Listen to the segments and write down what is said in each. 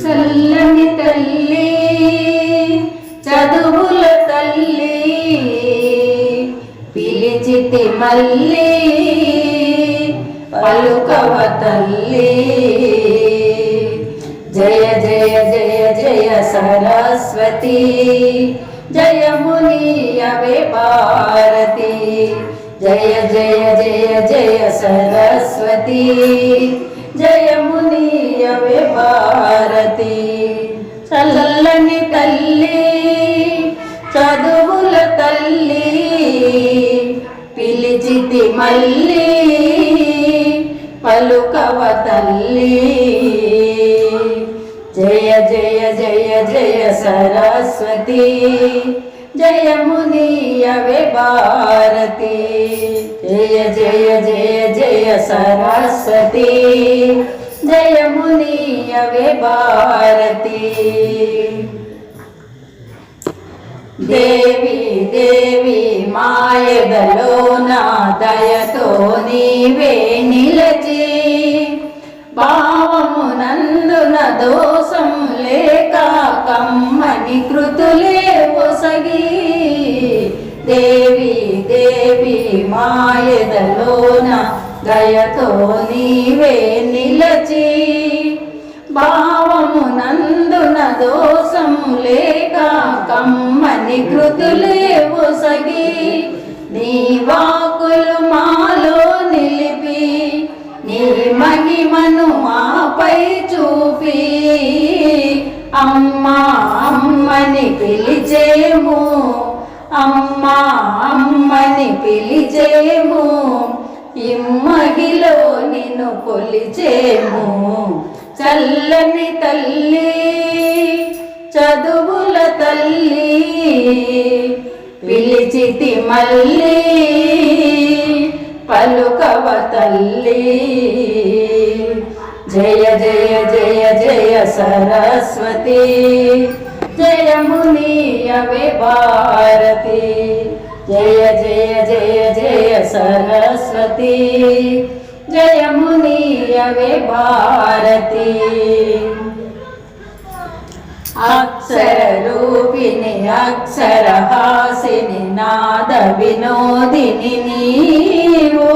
చల్లని తల్లి చదువుల తల్లి పిలిచితి మళ్ళీ పలుకవ తల్లి. జయ జయ జయ జయ సరస్వతి జయమునియవే భారతి. జయ జయ జయ జయ సరస్వతి. తల్లి చల్లని తల్లి చదువుల తల్లి పిలిచితి మళ్ళీ పలుకవ తల్లి. జయ జయ జయ జయ సరస్వతి జయమునియవే భారతి. జయ జయ జయ జయ సరస్వతి జయమునియవే భారతి. దేవి దేవి మాయదలో నా దయతో నీవే నిలచి. భావము నందున దోషం లేక కమ్మని కృతులే పొసగి దేవి దేవి మాయదలో నా దయతో నీవే నిలచి భావము నందున దోషం లేక కమ్మని కృతులే ఒసగి నీ వాకులు మాలో నిలిపి నీ మహిమను మాపై చూపి. అమ్మా అమ్మని పిలిచేము అమ్మా అమ్మని పిలిచేము ఇమ్మగిలో నిన్ను కొలిచేము. చల్లని తల్లి చదువుల తల్లి పిలిచితి మళ్ళీ పలుకవ తల్లి. జయ జయ జయ జయ సరస్వతి జయమునియవే భారతి. జయ జయ జయ జయ సరస్వతి. జయమునియవే భారతి. అక్షరూపిణి అక్షరహాసిని నాద వినోదిని నీవు.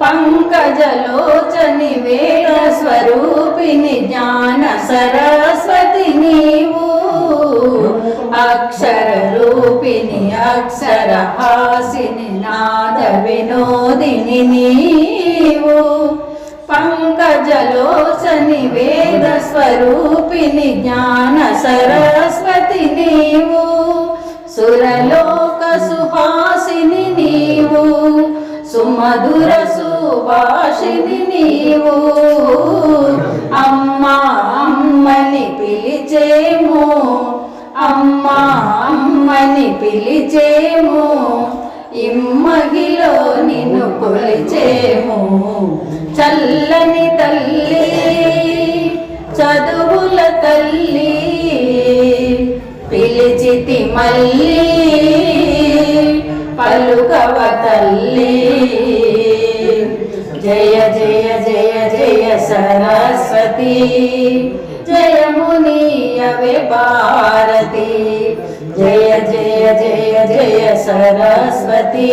పంకజలోచని వేద స్వరూపిణి జ్ఞాన సరస్వతి నీవు. అక్షర రూపిణి అక్షర హాసిని నాద వినోదిని నీవు. పంకజలోచని వేద స్వరూపిణి జ్ఞాన సరస్వతి నీవు. సురలోక సుహాసిని నీవు. సుమధుర సుభాషిని నీవు. అమ్మా అమ్మని పిలిచేమో. అమ్మా అమ్మని పిలిచేము ఇమ్మగిలో నిన్ను కొలిచేము. చల్లని తల్లి చదువుల తల్లి పిలిచితి మళ్ళీ పలుకవ తల్లి. జయ సరస్వతి జయమునియవే భారతి. జయ జయ జయ జయ సరస్వతి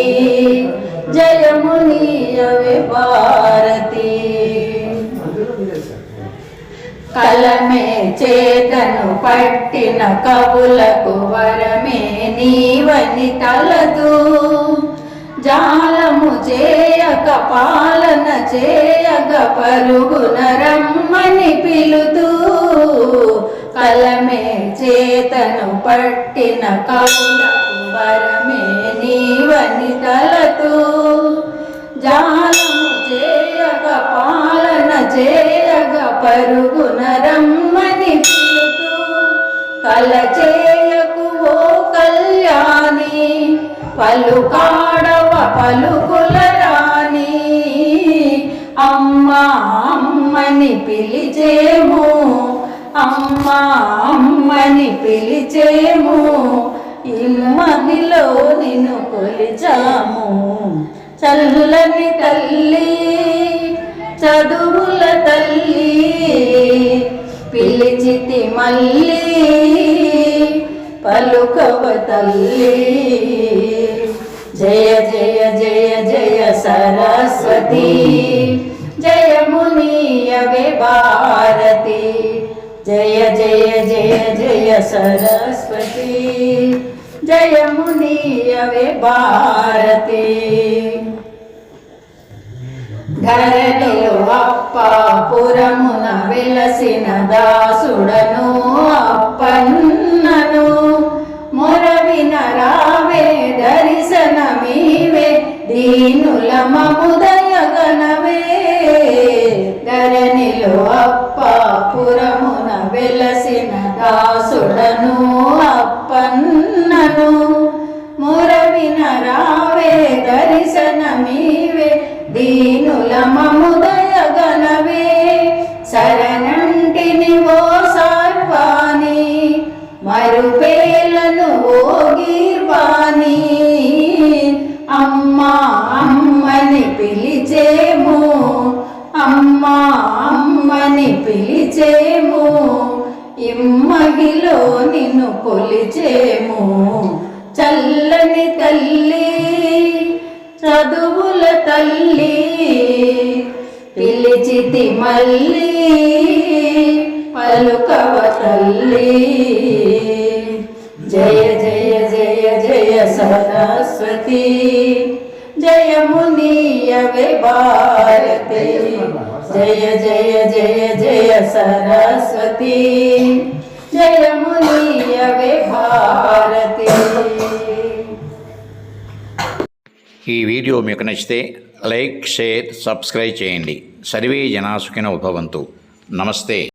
జయమునియవే భారతి. కలమే చేతను పట్టిన కవులకు వరమే నీవని తలదు. జాలము చేయక పాలన చేయగ పరుగున రమ్మని పిలుతూ కలమే చేతను పట్టిన కవులకు వరమే నీవని తలతూ జాలము చేయగ పాలన చేయగ పరుగున రమ్మని పిలుతూ కల చేయకు ఓ కళ్యాణి పలుకాడవ పలుకుల అమ్మా అమ్మని పిలిచేము. అమ్మా అమ్మని పిలిచేము. ఇమ్మనిలో నిన్ను కొలిచాము. చల్లని తల్లి చదువుల తల్లి పిలిచితి మళ్ళీ పలుకవ తల్లి. జయ జయ జయ జయ సరస్వతి. జయమునీయవే భారతి జయ జయ జయ జయ సరస్వతి జయమునీయవే భారతి ధరణిలో అప్పాపురమున వెలసిన దాసుడను అప్పన్నను మొరవిన రావే దర్శనమీవే దీనుల మముదయగనవే నీవే దీనుల మముదయగనవే శరణంటిని ఓ సర్వాణి మరుపేలను ఓ గీర్వాణి అమ్మా అమ్మని పిలిచేము అమ్మా అమ్మని పిలిచేము ఇమ్మగిలో నిన్ను కొలిచేము చల్లని తల్లి చదువుల తల్లి పిలిచితి మళ్ళీ పలుకవ తల్లి. జయ జయ జయ జయ సరస్వతి జయమునీయవే భారతి. జయ జయ జయ జయ సరస్వతి జయమునీయవే భారతి. ఈ వీడియో మీకు నచ్చితే లైక్ షేర్ సబ్స్క్రైబ్ చేయండి. సర్వే జనాసుకిన ఉభవంతు నమస్తే.